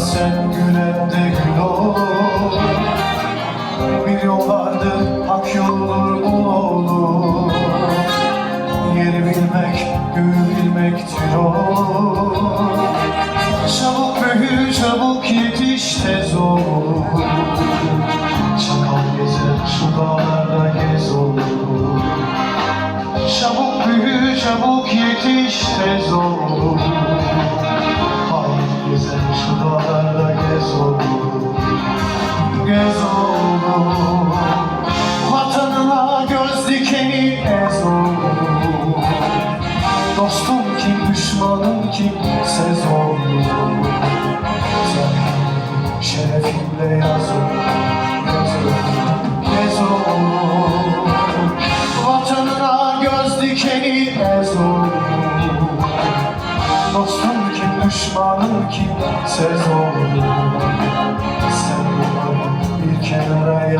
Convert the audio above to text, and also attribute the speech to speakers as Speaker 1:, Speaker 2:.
Speaker 1: bende gül olur Bir yol vardır hak yoldur bu olur. Yeri bilmek, göğü bilmektir o Çabuk büyü, çabuk yetiş tez ol Çakal gezer şu dağlarda gez ol Çabuk büyü, çabuk yetiş tez ol göz dikeni ez ol Dostum kim, düşmanım kim, sez ol Sen şerefinle yaz ol Yaz ol, gez ol Vatanına göz dikeni ez ol Dostum kim, düşmanım kim, sez ol Sen bunları